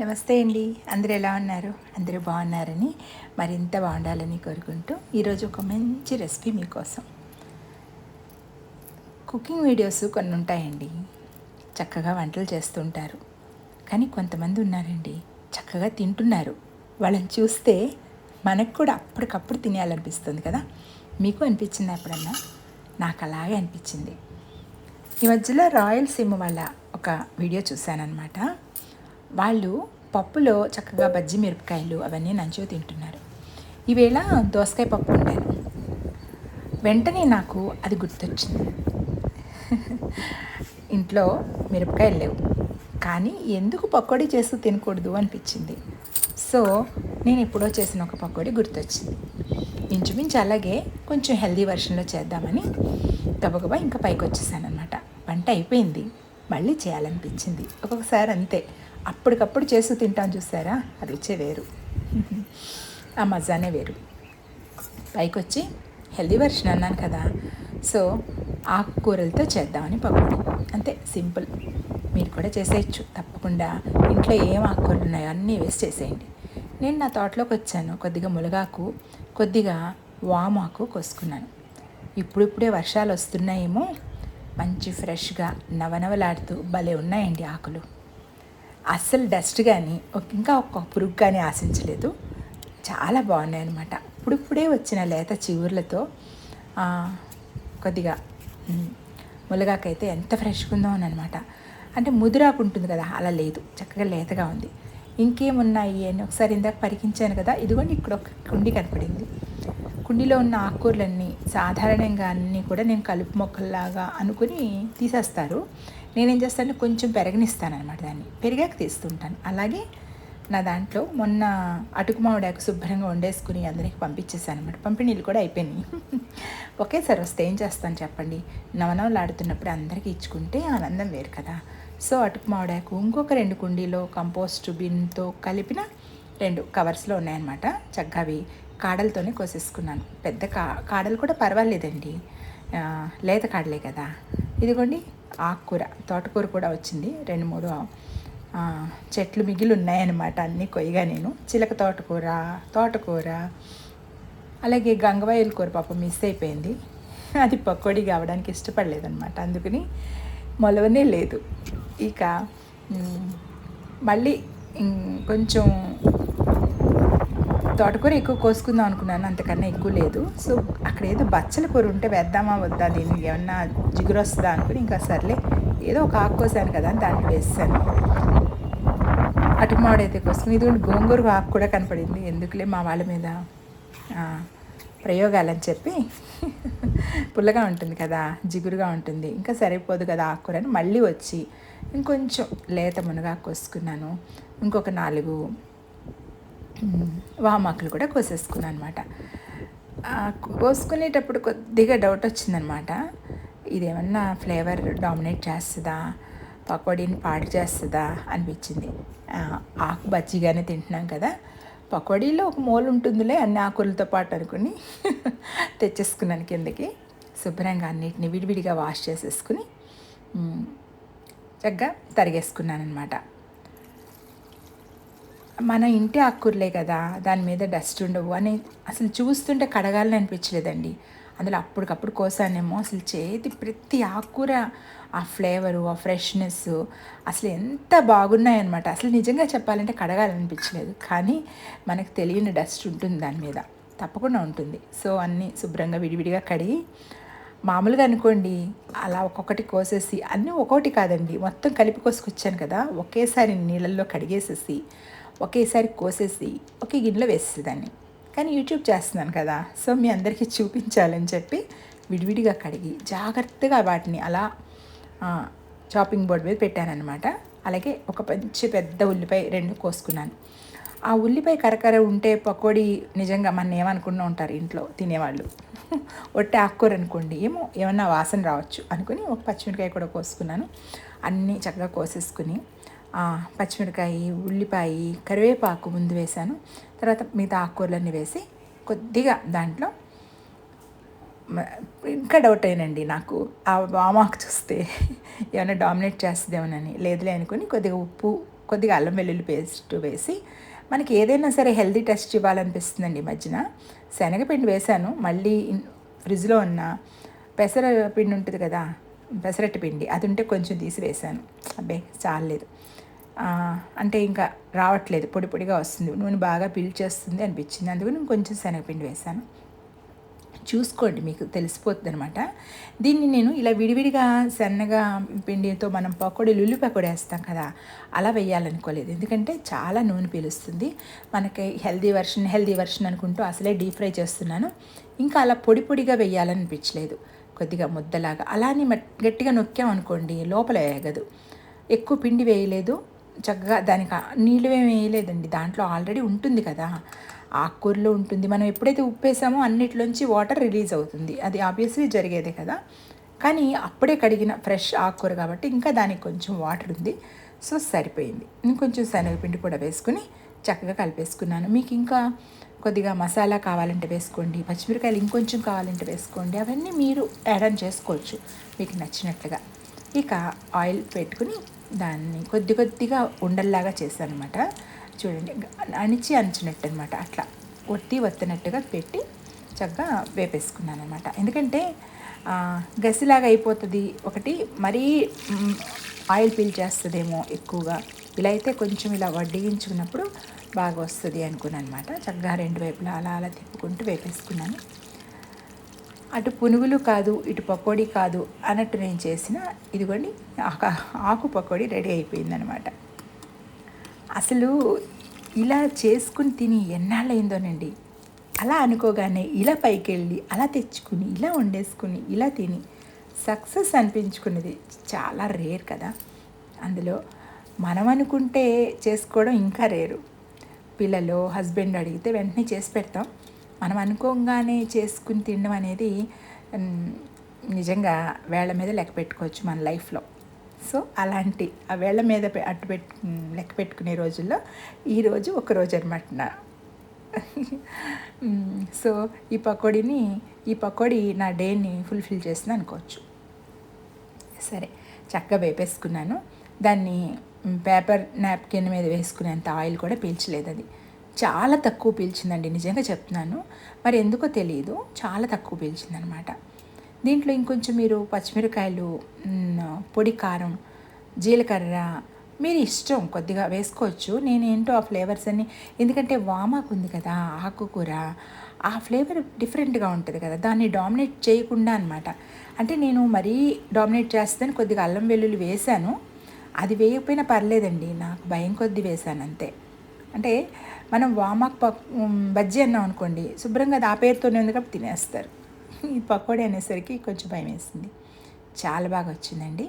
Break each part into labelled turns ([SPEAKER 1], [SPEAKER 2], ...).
[SPEAKER 1] నమస్తే అండి. అందరూ ఎలా ఉన్నారు? అందరూ బాగున్నారని మరింత బాగుండాలని కోరుకుంటూ ఈరోజు ఒక మంచి రెసిపీ మీకోసం. కుకింగ్ వీడియోస్ కొన్ని ఉంటాయండి. చక్కగా వంటలు చేస్తుంటారు. కానీ కొంతమంది ఉన్నారండి చక్కగా తింటున్నారు. వాళ్ళని చూస్తే మనకు కూడా అప్పటికప్పుడు తినేయాలనిపిస్తుంది కదా? మీకు అనిపించింది ఎప్పుడన్నా? నాకు అలాగే అనిపించింది. ఈ మధ్యలో రాయలసీమ వాళ్ళ ఒక వీడియో చూశానమాట వాళ్ళు పప్పులో చక్కగా బజ్జి మిరపకాయలు అవన్నీ నంచో తింటున్నారు. ఈవేళ దోసకాయ పప్పు వండాను. వెంటనే నాకు అది గుర్తొచ్చింది. ఇంట్లో మిరపకాయలు లేవు. కానీ ఎందుకు పకోడీ చేస్తూ తినకూడదు అనిపించింది. సో నేను ఎప్పుడో చేసిన ఒక పకోడీ గుర్తొచ్చింది. ఇంచుమించు అలాగే కొంచెం హెల్దీ వర్షన్లో చేద్దామని గబగబా ఇంకా పైకి వచ్చేసాను అనమాట వంట అయిపోయింది. మళ్ళీ చేయాలనిపించింది. ఒక్కొక్కసారి అంతే. అప్పటికప్పుడు చేస్తూ తింటాను చూసారా? అది వచ్చే వేరు. ఆ మజానే వేరు. పైకి వచ్చి హెల్దీ వెర్షన్ అన్నాను కదా. సో ఆకుకూరలతో చేద్దామని పకోడీ. అంతే సింపుల్. మీరు కూడా చేసేయచ్చు. తప్పకుండా ఇంట్లో ఏం ఆకుకూరలు ఉన్నాయో అన్నీ వేసి చేసేయండి. నేను నా తోటలోకి వచ్చాను. కొద్దిగా మునగాకు కొద్దిగా వామాకు కోసుకున్నాను. ఇప్పుడిప్పుడే వర్షాలు వస్తున్నాయేమో. మంచి ఫ్రెష్గా నవనవలాడుతూ భలే ఉన్నాయండి ఆకులు. అస్సలు డస్ట్ కానీ ఇంకా ఒక్క పురుగు కానీ ఆశించలేదు. చాలా బాగున్నాయి అనమాట ఇప్పుడిప్పుడే వచ్చిన లేత చిగుర్లతో కొద్దిగా ములగాకైతే ఎంత ఫ్రెష్గా ఉందో అని అనమాట అంటే ముదిరాకు ఉంటుంది కదా అలా లేదు. చక్కగా లేతగా ఉంది. ఇంకేమున్నాయి అని ఒకసారి ఇందాక పరికించాను కదా ఇదిగోండి ఇక్కడ ఒక కుండి కనపడింది. కుండీలో ఉన్న ఆకుకూరలన్నీ సాధారణంగా అన్నీ కూడా నేను కలుపు మొక్కల్లాగా అనుకుని తీసేస్తారు. నేనేం చేస్తాను కొంచెం పెరగనిస్తాను అనమాట దాన్ని. పెరిగాక తీస్తుంటాను. అలాగే నా దాంట్లో మొన్న అటుకు మామిడాకు శుభ్రంగా వండేసుకుని అందరికి పంపించేసాను అనమాట పంపిణీలు కూడా అయిపోయినాయి. ఒకేసారి వస్తే ఏం చేస్తాను చెప్పండి? నవనవలాడుతున్నప్పుడు అందరికీ ఇచ్చుకుంటే ఆనందం వేరు కదా. సో అటుకు మామిడాకు ఇంకొక రెండు కుండీలో కంపోస్ట్ బిన్తో కలిపిన రెండు కవర్స్లో ఉన్నాయన్నమాట. చక్కగా కాడలతోనే కోసేసుకున్నాను. పెద్ద కా కాడలు కూడా పర్వాలేదండి. లేత కాడలే కదా. ఇదిగోండి. ఆకుకూర తోటకూర కూడా వచ్చింది. రెండు మూడు చెట్లు మిగిలి ఉన్నాయన్నమాట అన్నీ కొయ్యగా నేను. చిలక తోటకూర తోటకూర అలాగే గంగవాయిల కూర పాప మిస్ అయిపోయింది. అది పకోడీ కావడానికి ఇష్టపడలేదన్నమాట. అందుకని మొలవనే లేదు. ఇక మళ్ళీ కొంచెం తోటకూర ఎక్కువ కోసుకుందాం అనుకున్నాను అంతకన్నా ఎక్కువ లేదు. సో అక్కడ ఏదో బచ్చల కూర ఉంటే వేద్దామా వద్దా దీన్ని ఏమన్నా జిగురు వస్తుందా అనుకుని ఇంకా సర్లే ఏదో ఒక ఆకు కోసాను కదా అని దాంట్లో వేసాను. అటుమాడైతే కోసుకుని ఇది గోంగూర ఆకు కూడా కనపడింది ఎందుకులే మా వాళ్ళ మీద ప్రయోగాలని చెప్పి పుల్లగా ఉంటుంది కదా జిగురుగా ఉంటుంది ఇంకా సరిపోదు కదా ఆకుకూరని మళ్ళీ వచ్చి ఇంకొంచెం లేత మునగా కోసుకున్నాను ఇంకొక నాలుగు వామాకులు కూడా కోసేసుకున్నాను అనమాట కోసుకునేటప్పుడు కొద్దిగా డౌట్ వచ్చిందనమాట. ఇదేమన్నా ఫ్లేవర్ డామినేట్ చేస్తుందా? పకోడీని పాడు చేస్తుందా? అనిపించింది. ఆకు బజ్జిగానే తింటున్నాం కదా. పకోడీలో ఒక మూల ఉంటుందిలే అన్ని ఆకులతో పాటు అనుకుని తెచ్చేసుకున్నాను కిందకి. శుభ్రంగా అన్నిటిని విడివిడిగా వాష్ చేసేసుకుని చక్కగా తరిగేసుకున్నాను అనమాట మన ఇంటి ఆకుకూరలే కదా దాని మీద డస్ట్ ఉండవు అని అసలు చూస్తుంటే కడగాలని అనిపించలేదండి. అందులో అప్పటికప్పుడు కోసానేమో అసలు చేతి ప్రతి ఆకుకూర ఆ ఫ్లేవరు ఆ ఫ్రెష్నెస్ అసలు ఎంత బాగున్నాయన్నమాట. అసలు నిజంగా చెప్పాలంటే కడగాలనిపించలేదు. కానీ మనకు తెలియని డస్ట్ ఉంటుంది దాని మీద. తప్పకుండా ఉంటుంది. సో అన్నీ శుభ్రంగా విడివిడిగా కడిగి మామూలుగా అనుకోండి అలా ఒక్కొక్కటి కోసేసి అన్నీ ఒక్కొక్కటి కాదండి మొత్తం కలిపి కోసుకొచ్చాను కదా ఒకేసారి నీళ్ళల్లో కడిగేసేసి ఒకేసారి కోసేసి ఒకే గిన్నెలో వేసేదాన్ని కానీ యూట్యూబ్ చేస్తున్నాను కదా సో మీ అందరికీ చూపించాలని చెప్పి విడివిడిగా కడిగి జాగ్రత్తగా వాటిని అలా చాపింగ్ బోర్డ్ మీద పెట్టానమాట అలాగే ఒక మంచి పెద్ద ఉల్లిపాయ రెండు కోసుకున్నాను. ఆ ఉల్లిపాయ కరకర ఉంటే పకోడీ నిజంగా మన ఏమనుకున్నా ఉంటారు ఇంట్లో తినేవాళ్ళు. ఒట్టి ఆకుకూర అనుకోండి ఏమో ఏమన్నా వాసన రావచ్చు అనుకుని ఒక పచ్చిమిరకాయ కూడా కోసుకున్నాను. అన్నీ చక్కగా కోసేసుకుని పచ్చిమిరకాయ ఉల్లిపాయ కరివేపాకు ముందు వేసాను తర్వాత మిగతా ఆకుకూరలన్నీ వేసి కొద్దిగా దాంట్లో ఇంకా డౌట్ అయినండి నాకు. ఆ వామాకు చూస్తే ఏమైనా డామినేట్ చేస్తుందేమోనని. లేదులే అనుకుని కొద్దిగా ఉప్పు కొద్దిగా అల్లం వెల్లుల్లి పేస్ట్ వేసి మనకి ఏదైనా సరే హెల్దీ టెస్ట్ ఇవ్వాలనిపిస్తుందండి ఈ మధ్యన. శనగపిండి వేశాను. మళ్ళీ ఫ్రిడ్జ్లో ఉన్న పెసర పిండి ఉంటుంది కదా పెసరట్టు పిండి అది ఉంటే కొంచెం తీసి వేశాను. అబ్బే చాలలేదు అంటే ఇంకా రావట్లేదు పొడి పొడిగా వస్తుంది. నూనె బాగా పీల్చేస్తుంది అనిపించింది. అందుకు నేను కొంచెం శనగపిండి వేశాను. చూసుకోండి మీకు తెలిసిపోతుంది అనమాట దీన్ని నేను ఇలా విడివిడిగా సన్నగా పిండితో మనం పకోడీ ఉల్లి పకోడీ వేస్తాం కదా అలా వేయాలనుకోలేదు. ఎందుకంటే చాలా నూనె పీలుస్తుంది. మనకి హెల్దీ వర్షన్ హెల్దీ వర్షన్ అనుకుంటూ అసలే డీప్ ఫ్రై చేస్తున్నాను. ఇంకా అలా పొడి పొడిగా వేయాలనిపించలేదు. కొద్దిగా ముద్దలాగా. అలానే మట్- గట్టిగా నొక్కామనుకోండి లోపల వేయగదు. ఎక్కువ పిండి వేయలేదు. చక్కగా దానికి నీళ్ళు ఏమి వేయలేదండి. దాంట్లో ఆల్రెడీ ఉంటుంది కదా. ఆకుకూరలో ఉంటుంది. మనం ఎప్పుడైతే ఉప్పేసామో అన్నిటిలోంచి అన్నిట్లోంచి వాటర్ రిలీజ్ అవుతుంది. అది ఆబ్వియస్లీ జరిగేదే కదా. కానీ అప్పుడే కడిగిన ఫ్రెష్ ఆకుకూర కాబట్టి ఇంకా దానికి కొంచెం వాటర్ ఉంది. సో సరిపోయింది. ఇంకొంచెం శనగపిండి కూడా వేసుకుని చక్కగా కలిపేసుకున్నాను. మీకు ఇంకా కొద్దిగా మసాలా కావాలంటే వేసుకోండి. పచ్చిమిరకాయలు ఇంకొంచెం కావాలంటే వేసుకోండి. అవన్నీ మీరు యాడ్ ఆన్ చేసుకోవచ్చు. మీకు నచ్చినట్లుగా. ఇక ఆయిల్ పెట్టుకుని దాన్ని కొద్ది కొద్దిగా ఉండల్లాగా చేశాను అనమాట చూడండి అణిచి అణిచినట్టు అనమాట అట్లా ఒత్తి వత్తినట్టుగా పెట్టి చక్కగా వేపేసుకున్నాను అనమాట ఎందుకంటే గసిలాగా అయిపోతుంది. ఒకటి మరీ ఆయిల్ ఆయిల్ పీల్చేస్తుందేమో ఎక్కువగా. ఇలా అయితే కొంచెం ఇలా వడ్డించుకున్నప్పుడు బాగా వస్తుంది అనుకున్నాను అనమాట చక్కగా రెండు వైపులా అలా అలా తిప్పుకుంటూ వేపేసుకున్నాను. అటు పునుగులు కాదు ఇటు పకోడీ కాదు అన్నట్టు నేను చేసిన ఇదిగోండి ఆకు పకోడీ రెడీ అయిపోయిందనమాట అసలు ఇలా చేసుకుని తిని ఎన్నాళ్ళైందోనండి అలా అనుకోగానే ఇలా పైకి వెళ్ళి అలా తెచ్చుకుని ఇలా వండేసుకుని ఇలా తిని సక్సెస్ అనిపించుకున్నది చాలా రేర్ కదా. అందులో మనం అనుకుంటే చేసుకోవడం ఇంకా రేరు. పిల్లలు హస్బెండ్ అడిగితే వెంటనే చేసి పెడతాం. మనం అనుకోగానే చేసుకుని తినడం అనేది నిజంగా వేళ్ళ మీద లెక్క పెట్టుకోవచ్చు మన లైఫ్లో. సో అలాంటి ఆ వేళ్ళ మీద పె- అట్టు పెట్టు లెక్క పెట్టుకునే రోజుల్లో ఈరోజు ఒక రోజు అనమాట నా. సో ఈ పకోడీని ఈ పకోడీ నా డేని ఫుల్ఫిల్ చేసింది అనుకోవచ్చు. సరే చక్కగా వేపేసుకున్నాను. దాన్ని పేపర్ నాప్కిన్ మీద వేసుకునేంత ఆయిల్ కూడా పీల్చలేదు అది. చాలా తక్కువ పీల్చిందండి నిజంగా చెప్తున్నాను. మరి ఎందుకో తెలియదు చాలా తక్కువ పీల్చిందనమాట. దీంట్లో ఇంకొంచెం మీరు పచ్చిమిరకాయలు పొడి కారం జీలకర్ర మీరు ఇష్టం కొద్దిగా వేసుకోవచ్చు. నేనేంటో ఆ ఫ్లేవర్స్ అన్ని ఎందుకంటే వామాకు ఉంది కదా ఆకుకూర ఆ ఫ్లేవర్ డిఫరెంట్గా ఉంటుంది కదా దాన్ని డామినేట్ చేయకుండా అనమాట. అంటే నేను మరీ డామినేట్ చేస్తాను కొద్దిగా అల్లం వెల్లుల్లి వేశాను. అది వేయకపోయినా పర్లేదండి నాకు భయం కొద్ది వేశాను అంతే. అంటే మనం వామాక్ పక్ బజ్జీ అన్నాం అనుకోండి శుభ్రంగా అది ఆ పేరుతోనే ఉంది కాబట్టి తినేస్తారు. ఈ పకోడీ అనేసరికి కొంచెం భయం వేసింది. చాలా బాగా వచ్చిందండి.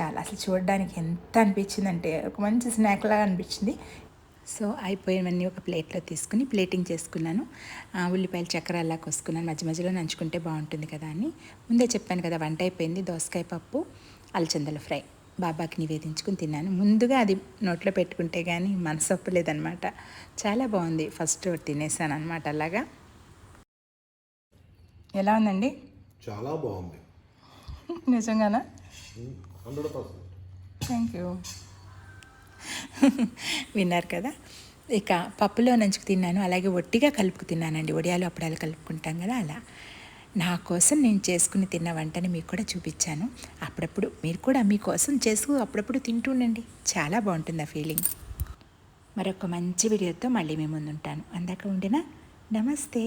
[SPEAKER 1] చాలా అసలు చూడడానికి ఎంత అనిపించిందంటే ఒక మంచి స్నాక్ లాగా అనిపించింది. సో అయిపోయినవన్నీ ఒక ప్లేట్లో తీసుకుని ప్లేటింగ్ చేసుకున్నాను. ఆ, ఉల్లిపాయలు చక్రాల్లా కోసుకున్నాను. మధ్య మధ్యలో నంచుకుంటే బాగుంటుంది కదా అని. ముందే చెప్పాను కదా వంట అయిపోయింది. దోసకాయ పప్పు అలచందల ఫ్రై. బాబాకి నివేదించుకుని తిన్నాను. ముందుగా అది నోట్లో పెట్టుకుంటే కానీ మనసు ఒప్పలేదనమాట చాలా బాగుంది. ఫస్ట్ తినేసాను అనమాట అలాగా. ఎలా ఉందండి?
[SPEAKER 2] చాలా బాగుంది.
[SPEAKER 1] నిజంగానా? Thank you. విన్నారు కదా? ఇక పప్పులో నంచుకు తిన్నాను. అలాగే ఒట్టిగా కలుపుకు తిన్నానండి. వడియాలు అప్పడాలు కలుపుకుంటాం కదా అలా. నా కోసం నేను చేసుకుని తిన్న వంటని మీకు కూడా చూపించాను. అప్పుడప్పుడు మీరు కూడా మీకోసం చేసుకు అప్పుడప్పుడు తింటూ ఉండండి. చాలా బాగుంటుంది ఆ ఫీలింగ్ మరొక మంచి వీడియోతో మళ్ళీ మీ ముందుంటాను. అందాక ఉండినా నమస్తే.